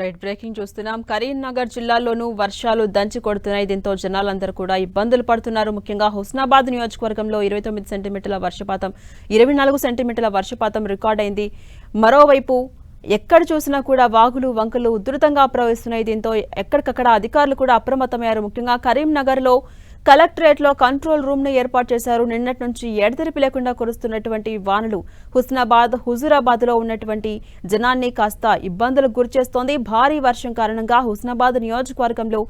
Right breaking చూస్తున్నాం. కరీంనగర్ జిల్లాలోనూ వర్షాలు దంచి కొడుతున్నాయి. దీంతో జనాలందరూ కూడా ఇబ్బందులు పడుతున్నారు. ముఖ్యంగా హుస్నాబాద్ నియోజకవర్గంలో ఇరవై తొమ్మిది సెంటీమీటర్ల వర్షపాతం ఇరవై నాలుగు సెంటీమీటర్ల వర్షపాతం రికార్డైంది మరోవైపు ఎక్కడ చూసినా కూడా వాగులు వంకలు ఉధృతంగా ప్రవహిస్తున్నాయి. దీంతో ఎక్కడికక్కడ అధికారులు కూడా అప్రమత్తమయ్యారు. ముఖ్యంగా కరీంనగర్లో కలెక్టరేట్లో కంట్రోల్ రూమ్ను ఏర్పాటు చేశారు. నిన్నటి నుంచి ఎడతెరిపి లేకుండా కురుస్తున్నటువంటి వానలు హుస్నాబాద్ హుజూరాబాద్లో ఉన్నటువంటి జనాన్ని కాస్త ఇబ్బందులకు గురిచేస్తోంది భారీ వర్షం కారణంగా హుస్నాబాద్ నియోజకవర్గంలో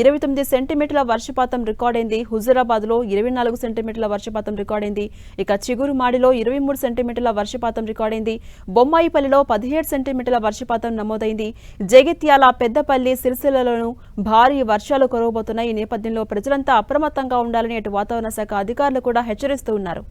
ఇరవై తొమ్మిది సెంటీమీటర్ల వర్షపాతం రికార్డైంది. హుజూరాబాద్లో ఇరవై నాలుగు సెంటీమీటర్ల వర్షపాతం రికార్డైంది. ఇక చిగురుమాడిలో ఇరవై మూడు సెంటీమీటర్ల వర్షపాతం రికార్డైంది. బొమ్మాయిపల్లిలో పదిహేడు సెంటీమీటర్ల వర్షపాతం నమోదైంది. జగిత్యాల పెద్దపల్లి సిరిసిల్లలోనూ భారీ వర్షాలు కురవబోతున్నాయి. ఈ నేపథ్యంలో ప్రజలంతా అప్రమత్తంగా ఉండాలని అటు వాతావరణ శాఖ అధికారులు కూడా హెచ్చరిస్తూ ఉన్నారు.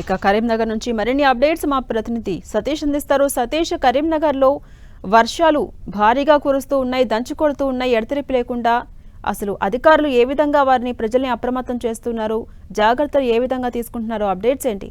ఇక కరీంనగర్ నుంచి మరిన్ని అప్డేట్స్ మా ప్రతినిధి సతీష్ అందిస్తారు. సతీష్ కరీంనగర్లో వర్షాలు భారీగా కురుస్తూ ఉన్నాయి దంచు కొడుతూ ఉన్నాయి ఎడతెరిపి లేకుండా అసలు అధికారులు ఏ విధంగా వారిని ప్రజల్ని అప్రమత్తం చేస్తున్నారు జాగ్రత్తలు ఏ విధంగా తీసుకుంటున్నారో అప్డేట్స్ ఏంటి?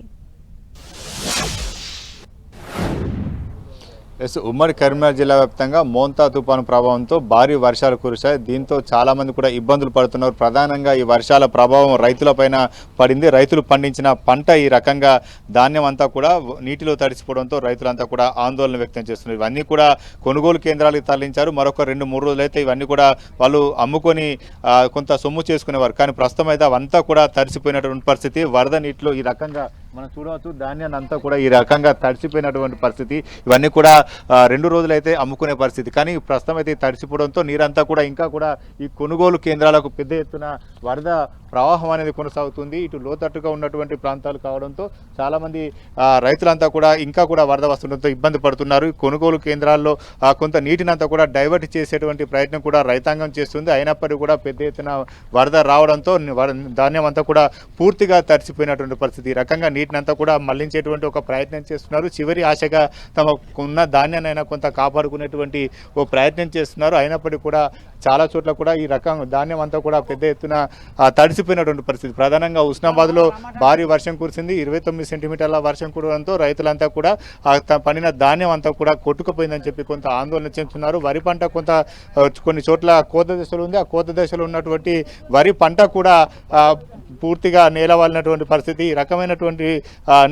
ఎస్ ఉమ్మడి కరీంనగర్ జిల్లా వ్యాప్తంగా మోంతా తుఫాను ప్రభావంతో భారీ వర్షాలు కురిశాయి. దీంతో చాలామంది కూడా ఇబ్బందులు పడుతున్నారు. ప్రధానంగా ఈ వర్షాల ప్రభావం రైతులపైన పడింది. రైతులు పండించిన పంట ఈ రకంగా ధాన్యం అంతా కూడా నీటిలో తడిసిపోవడంతో రైతులంతా కూడా ఆందోళన వ్యక్తం చేస్తున్నారు. ఇవన్నీ కూడా కొనుగోలు కేంద్రాలకు తరలించారు. మరొక రెండు మూడు రోజులైతే ఇవన్నీ కూడా వాళ్ళు అమ్ముకొని కొంత సొమ్ము చేసుకునేవారు. కానీ ప్రస్తుతం అయితే అవంతా కూడా తడిసిపోయినటువంటి పరిస్థితి. వరద నీటిలో ఈ రకంగా మనం చూడవచ్చు ధాన్యాన్ని అంతా కూడా ఈ రకంగా తడిసిపోయినటువంటి పరిస్థితి. ఇవన్నీ కూడా రెండు రోజులైతే అమ్ముకునే పరిస్థితి. కానీ ప్రస్తుతం అయితే తడిసిపోవడంతో నీరంతా కూడా ఇంకా కూడా ఈ కొనుగోలు కేంద్రాలకు పెద్ద ఎత్తున వరద ప్రవాహం అనేది కొనసాగుతుంది. ఇటు లోతట్టుగా ఉన్నటువంటి ప్రాంతాలు కావడంతో చాలామంది రైతులంతా కూడా ఇంకా కూడా వరద వస్తుండడంతో ఇబ్బంది పడుతున్నారు. కొనుగోలు కేంద్రాల్లో కొంత నీటినంతా కూడా డైవర్ట్ చేసేటువంటి ప్రయత్నం కూడా రైతాంగం చేస్తుంది. అయినప్పటికీ కూడా పెద్ద ఎత్తున వరద రావడంతో ధాన్యం అంతా కూడా పూర్తిగా తడిసిపోయినటువంటి పరిస్థితి. ఈ రకంగా నీటినంతా కూడా మళ్ళించేటువంటి ఒక ప్రయత్నం చేస్తున్నారు. చివరి ఆశగా తమకున్న ధాన్యాన్నైనా కొంత కాపాడుకునేటువంటి ఓ ప్రయత్నం చేస్తున్నారు. అయినప్పటికీ కూడా చాలా చోట్ల కూడా ఈ రకం ధాన్యం అంతా కూడా పెద్ద ఎత్తున తడిచి తడిసిపోయినటువంటి పరిస్థితి. ప్రధానంగా ఉస్నాబాద్లో భారీ వర్షం కురిసింది. ఇరవై తొమ్మిది సెంటీమీటర్ల వర్షం కురవడంతో రైతులంతా కూడా పండిన ధాన్యం అంతా కూడా కొట్టుకుపోయిందని చెప్పి కొంత ఆందోళన చెందుతున్నారు. వరి పంట కొంత కొన్ని చోట్ల కోత దశలో ఉంది. ఆ కోత దశలో ఉన్నటువంటి వరి పంట కూడా పూర్తిగా నేలవాలినటువంటి పరిస్థితి. ఈ రకమైనటువంటి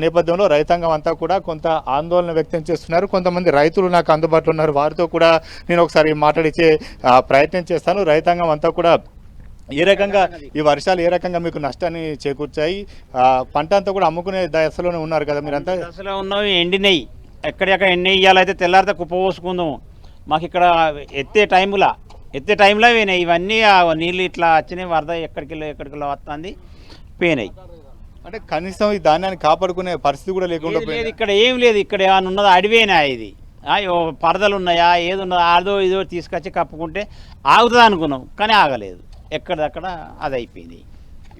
నేపథ్యంలో రైతాంగం అంతా కూడా కొంత ఆందోళన వ్యక్తం చేస్తున్నారు. కొంతమంది రైతులు నాకు అందుబాటులో ఉన్నారు. వారితో కూడా నేను ఒకసారి మాట్లాడించే ఆ, ప్రయత్నం చేస్తాను. రైతాంగం అంతా కూడా ఏ రకంగా ఈ వర్షాలు ఏ రకంగా మీకు నష్టాన్ని చేకూర్చాయి? పంట అంతా కూడా అమ్ముకునే దశలోనే ఉన్నారు కదా మీరంతా? అసలు ఉన్నవి ఎండినయి ఎక్కడెక్కడ ఎండి ఇయ్యాలైతే తెల్లారితే కుప్ప పోసుకుందాం మాకు ఇక్కడ ఎత్తే టైంలో ఎత్తే టైంలో పోయినాయి. ఇవన్నీ నీళ్ళు ఇట్లా వచ్చినాయి వరద ఎక్కడికి ఎక్కడికి వస్తుంది పోయినాయి. అంటే కనీసం ఈ ధాన్యాన్ని కాపాడుకునే పరిస్థితి కూడా లేకుండా లేదు, ఇక్కడ ఏం లేదు. ఇక్కడ ఏమైనా ఉన్నది? అడివేనా ఇది. పరదలు ఉన్నాయా? ఏది ఉన్నదో? ఆదో ఇదో తీసుకొచ్చి కప్పుకుంటే ఆగుతుంది అనుకున్నాం కానీ ఆగలేదు. ఎక్కడదక్కడ అది అయిపోయింది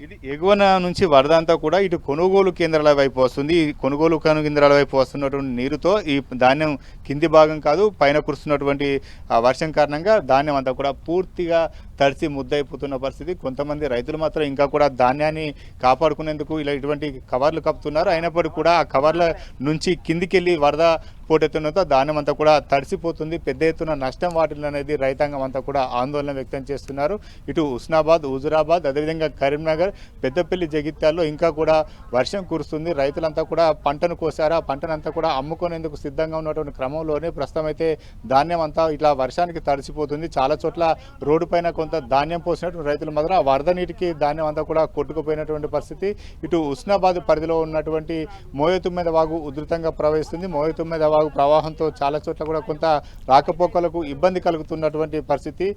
ఇది ఎగువన నుంచి వరద అంతా కూడా ఇటు కొనుగోలు కేంద్రాల వైపు వస్తుంది. ఈ కొనుగోలు కేంద్రాల వైపు వస్తున్నటువంటి నీరుతో ఈ ధాన్యం కింది భాగం కాదు పైన కురుస్తున్నటువంటి ఆ వర్షం కారణంగా ధాన్యం అంతా కూడా పూర్తిగా తడిసి ముద్దయిపోతున్న పరిస్థితి. కొంతమంది రైతులు మాత్రం ఇంకా కూడా ధాన్యాన్ని కాపాడుకునేందుకు ఇలా ఇటువంటి కవర్లు కప్పుతున్నారు. అయినప్పటికీ కూడా ఆ కవర్ల నుంచి కిందికెళ్ళి వరద పోటెత్తున్నతో ధాన్యం అంతా కూడా తడిసిపోతుంది. పెద్ద ఎత్తున నష్టం వాటిల్ అనేది రైతాంగం అంతా కూడా ఆందోళన వ్యక్తం చేస్తున్నారు. ఇటు హుస్నాబాద్ హుజురాబాద్ అదేవిధంగా కరీంనగర్ పెద్దపల్లి జగిత్యాల్లో ఇంకా కూడా వర్షం కురుస్తుంది. రైతులంతా కూడా పంటను కోసారు. ఆ పంటనంతా కూడా అమ్ముకునేందుకు సిద్ధంగా ఉన్నటువంటి క్రమంలోనే ప్రస్తుతం అయితే ధాన్యం అంతా ఇట్లా వర్షానికి తడిసిపోతుంది. చాలా చోట్ల రోడ్డు పైన కొంత ధాన్యం పోసినటువంటి రైతులు మాత్రం ఆ వరద నీటికి ధాన్యం అంతా కూడా కొట్టుకుపోయినటువంటి పరిస్థితి. ఇటు ఉస్నాబాద్ పరిధిలో ఉన్నటువంటి మోయతుమ్మెద వాగు ఉధృతంగా ప్రవహిస్తుంది. మోయతుమ్మెద వాగు ప్రవాహంతో చాలా చోట్ల కూడా కొంత రాకపోకలకు ఇబ్బంది కలుగుతున్నటువంటి పరిస్థితి.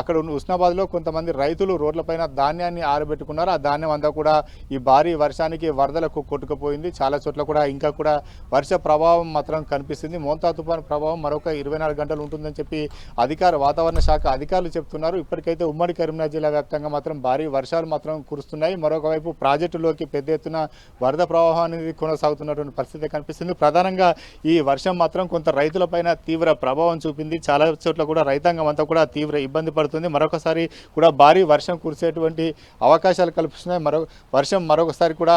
అక్కడ ఉన్న ఉస్నాబాద్లో కొంతమంది రైతులు రోడ్లపైన ధాన్యాన్ని ఆరబెట్టుకున్నారు. ఆ ధాన్యం అంతా కూడా ఈ భారీ వర్షానికి వరదలకు కొట్టుకుపోయింది. చాలా చోట్ల కూడా ఇంకా కూడా వర్ష ప్రభావం మాత్రం కనిపిస్తుంది. మోంతా తుఫాను ప్రభావం మరొక ఇరవై నాలుగు గంటలు ఉంటుందని చెప్పి అధికార వాతావరణ శాఖ అధికారులు చెప్తున్నారు. ఇప్పటికైతే ఉమ్మడి కరీంనగర్ జిల్లా వ్యాప్తంగా మాత్రం భారీ వర్షాలు మాత్రం కురుస్తున్నాయి. మరొక వైపు ప్రాజెక్టులోకి పెద్ద ఎత్తున వరద ప్రవాహం అనేది కొనసాగుతున్నటువంటి పరిస్థితి కనిపిస్తుంది. ప్రధానంగా ఈ వర్షం మాత్రం కొంత రైతులపైన తీవ్ర ప్రభావం చూపింది. చాలా చోట్ల కూడా రైతాంగం అంతా కూడా తీవ్ర ఇబ్బంది పడుతుంది. మరొకసారి కూడా భారీ వర్షం కురిసేటువంటి అవకాశాలు కల్పిస్తున్నాయి. మరో వర్షం మరొకసారి కూడా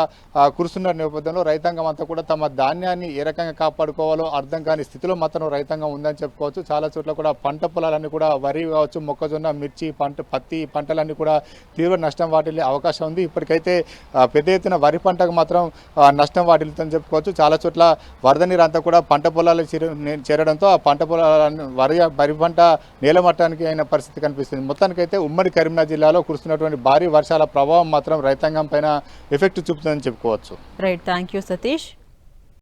కురుస్తున్న నేపథ్యంలో రైతాంగం అంతా కూడా తమ ధాన్యాన్ని ఏ రకంగా కాపాడుకోవాలో అర్థం కాని స్థితిలో మాత్రం రైతాంగం ఉందని చెప్పుకోవచ్చు. చాలా చోట్ల కూడా పంట పొలాలన్నీ కూడా వరి కావచ్చు మొక్కజొన్న మిర్చి పంట పత్తి పంటలన్నీ కూడా తీవ్ర నష్టం వాటిల్లే అవకాశం ఉంది. ఇప్పటికైతే పెద్ద ఎత్తున వరి పంటకు మాత్రం నష్టం వాటిల్లుతుందని చెప్పుకోవచ్చు. చాలా చోట్ల వరద నీరు అంతా కూడా పంట పొలాలు చేరడంతో ఆ పంట పొలాలను వరి వరి పంట నేలమట్టానికి అయిన పరిస్థితి కనిపిస్తుంది. మొత్తానికైతే ఉమ్మడి కరీంనగర్ జిల్లాలో కురుస్తున్నటువంటి భారీ వర్షాల ప్రభావం మాత్రం రైతాంగం పైన ఎఫెక్ట్ చూపుతుందని చెప్పుకోవచ్చు. Right thank you Satish